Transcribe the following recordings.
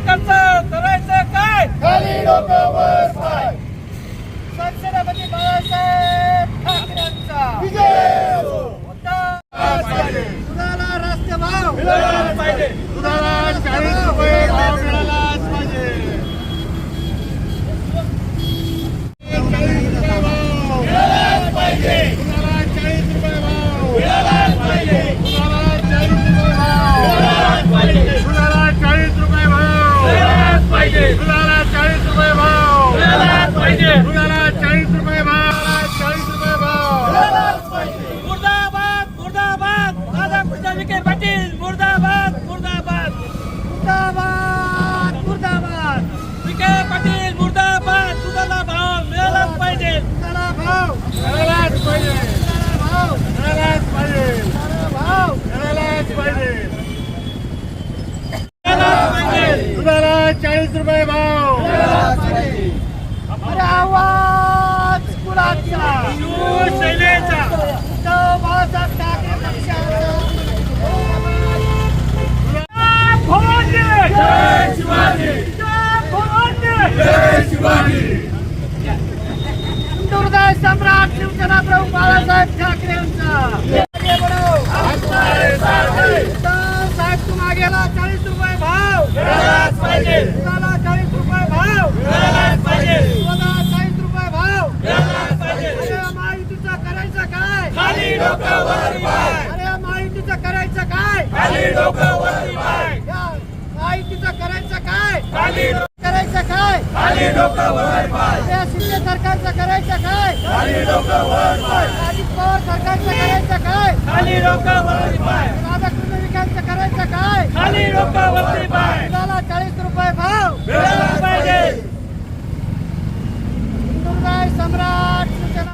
लोकांचं करायचं काय? खाली डोकं वर पाय. संसदापती बाळासाहेब पाहिजे. दुधाला चाळीस रुपये भाव. पाहिजे. दुधाला सम्राट शिवसेना प्रमुख बाळासाहेब ठाकरे यांचा आगे बढ़ो. हमारे सारखे उद्धव साहेब तुम्हा गेला चाळीस रुपये भाव मिळालाच पाहिजे दुधाला चाळीस रुपये भाव मिळालाच पाहिजे दुधाला चाळीस रुपये भाव मिळालाच पाहिजे अरे महायुतीचा करायचं काय खाली डोकं वर पाय अरे महायुतीचं करायचं काय खाली डोकं वर पाय. या महायुतीचं करायचं काय? खाली करायचं काय? खाली डोकं वर पाय. या शिंदे सरकारचं करायचं काय? खाली डोकं वर पाय. अजित पवार सरकारचं करायचं काय? खाली डोकं वर पाय राधाकृष्ण विखांचं करायचं काय खाली डोकं वर पाय दुधाला चाळीस रुपये भाव मिळालाच पाहिजे हिंदुराय सम्राट शिवसेना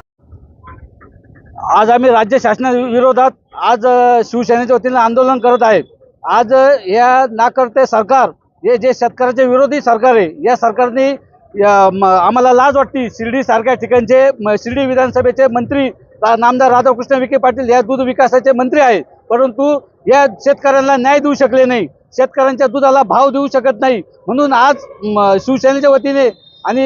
आज आम्ही राज्य शासना विरोधात आज शिवसेनेच्या वतीने आंदोलन करत आहे. आज या नाकर्ते सरकार हे जे शेतकऱ्याचे विरोधी सरकार आहे या सरकारने या, म, आम्हाला लाज वाटते शिर्डीसारख्या ठिकाणचे शिर्डी विधानसभेचे मंत्री रा- नामदार राधाकृष्ण विखे पाटील या दूध विकासाचे मंत्री आहेत. परंतु या शेतकऱ्यांना न्याय देऊ शकले नाही. शेतकऱ्यांच्या दुधाला भाव देऊ शकत नाही. म्हणून आज म, शिवसेनेच्या वतीने आणि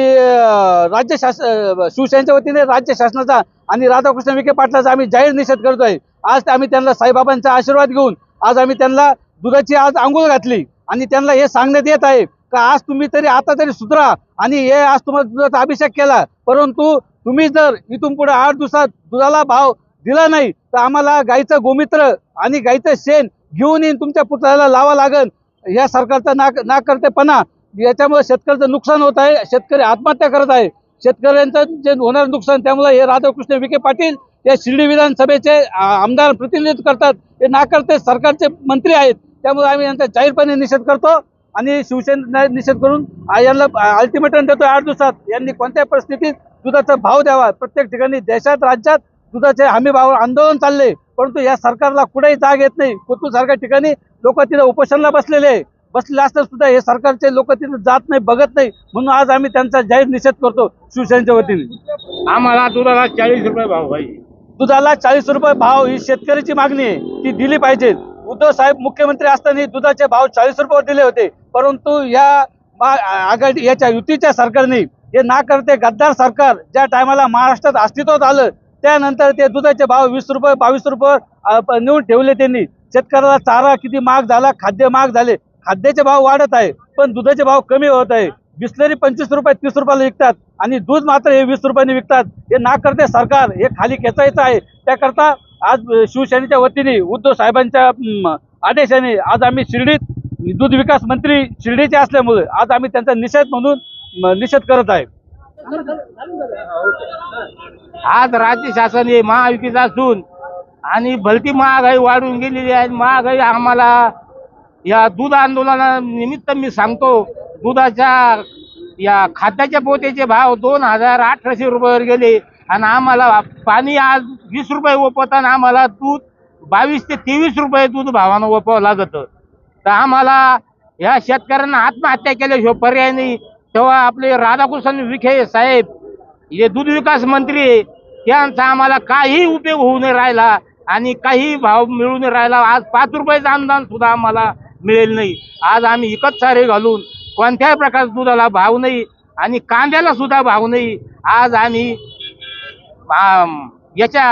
राज्य शासन शिवसेनेच्या वतीने राज्य शासनाचा आणि राधाकृष्ण विखे पाटलाचा आम्ही जाहीर निषेध करतो आहे आज आम्ही त्यांना साईबाबांचा आशीर्वाद घेऊन आज आम्ही त्यांना दुधाची आज आंघोळ घातली आणि त्यांना हे सांगण्यात येत आहे का आज तुम्ही तरी आता तरी सुधरा आणि हे आज तुम्हाला दुधाचा अभिषेक केला. परंतु तुम्ही जर इथून पुढे आठ दिवसात दुधाला भाव दिला नाही तर आम्हाला गाईचं गोमित्र आणि गाईचं शेण घेऊन येईन तुमच्या पुतळ्याला लावा लागन. या सरकारचा नाक नाकर्तेपणा याच्यामुळे शेतकऱ्याचं नुकसान होत आहे. शेतकरी आत्महत्या करत आहे. शेतकऱ्यांचं जे होणार नुकसान त्यामुळे हे राधाकृष्ण विखे पाटील या शिर्डी विधानसभेचे आमदार प्रतिनिधित्व करतात. हे नाकारते सरकारचे मंत्री आहेत. त्यामुळे आम्ही यांचा जाहीरपणे निषेध करतो आणि शिवसेना निषेध करून यांना अल्टिमेटम देतो आठ दिवसात. यांनी कोणत्याही परिस्थितीत दुधाचा भाव द्यावा. प्रत्येक ठिकाणी देशात राज्यात दुधाचे हमीभावावर आंदोलन चालले. परंतु या सरकारला कुठेही जाग येत नाही. कोथरूड सारख्या ठिकाणी लोक तिथे उपोषणाला बसलेले आहे. बसले असताना सुद्धा हे सरकारचे लोक तिथे जात नाही बघत नाही. म्हणून आज आम्ही त्यांचा जाहीर निषेध करतो शिवसेनेच्या वतीने. आम्हाला दुधाला चाळीस रुपये भाव पाहिजे दुधाला चाळीस रुपये भाव ही शेतकऱ्याची मागणी आहे. ती दिली पाहिजे. उद्धव साहेब मुख्यमंत्री असताना दुधाचे भाव चाळीस रुपयावर दिले होते. परंतु या आघाडी याच्या युतीच्या सरकारने हे ना करते गद्दार सरकार ज्या टायमाला महाराष्ट्रात अस्तित्वात आलं त्यानंतर ते दुधाचे भाव वीस रुपये बावीस रुपये नेऊन ठेवले त्यांनी. शेतकऱ्याला चारा किती महाग झाला खाद्य महाग झाले. खाद्याचे भाव वाढत आहे पण दुधाचे भाव कमी होत आहे. बिस्लरी पंचवीस रुपये तीस रुपयाला विकतात आणि दूध मात्र हे वीस रुपयाने विकतात. हे ना करते सरकार हे खाली खेचायचं आहे. त्याकरता आज शिवसेनेच्या वतीने उद्धव साहेबांच्या आदेशाने आज आम्ही शिर्डीत दूध विकास मंत्री शिर्डीचे असल्यामुळे आज आम्ही त्यांचा निषेध म्हणून निषेध करत आहे. आज राज्य शासन हे महायुतीचा असून आणि भलती महागाई वाढून गेलेली आहे. महागाई आम्हाला या दूध आंदोलनानिमित्त मी सांगतो दुधाच्या या खाद्याच्या पोत्याचे भाव दोन हजार अठराशे रुपयावर गेले. आणि आम्हाला पाणी आज वीस रुपये ओपवताना आम्हाला दूध बावीस ते तेवीस रुपये दूध भावानं ओपावं लागतं. तर आम्हाला या शेतकऱ्यांना आत्महत्या केल्याशिवाय हो पर्याय नाही. तेव्हा आपले राधाकृष्ण विखे साहेब हे दूध विकास मंत्री त्यांचा आम्हाला काही उपयोग होऊ नाही राहिला आणि काही भाव मिळू नाही राहिला. आज पाच रुपयाचं अनुदान सुद्धा आम्हाला मिळेल नाही. आज आम्ही इकत सारे घालून कोणत्याही प्रकारच्या दुधाला भाव नाही आणि कांद्याला सुद्धा भाव नाही. आज आम्ही याच्या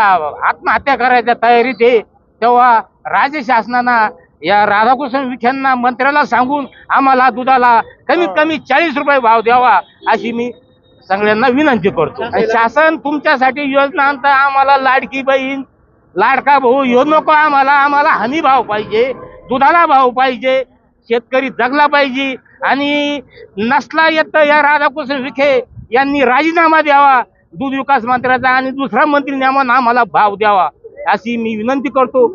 आत्महत्या करायच्या तयारीत आहे. तेव्हा राज्य शासनानं या राधाकृष्ण विखेंना मंत्र्याला सांगून आम्हाला दुधाला कमीत कमी चाळीस रुपये भाव द्यावा अशी मी सगळ्यांना विनंती करतो. आणि शासन तुमच्यासाठी योजना आणता आम्हाला लाडकी बहीण लाडका भाऊ यो नको आम्हाला आम्हाला हमी भाव पाहिजे. दुधाला भाव पाहिजे शेतकरी जगला पाहिजे आणि नसला येत या राधाकृष्ण विखे यांनी राजीनामा द्यावा दूध विकास मंत्र्याचा आणि दुसरा मंत्री नेमून आम्हाला भाव द्यावा अशी मी विनंती करतो.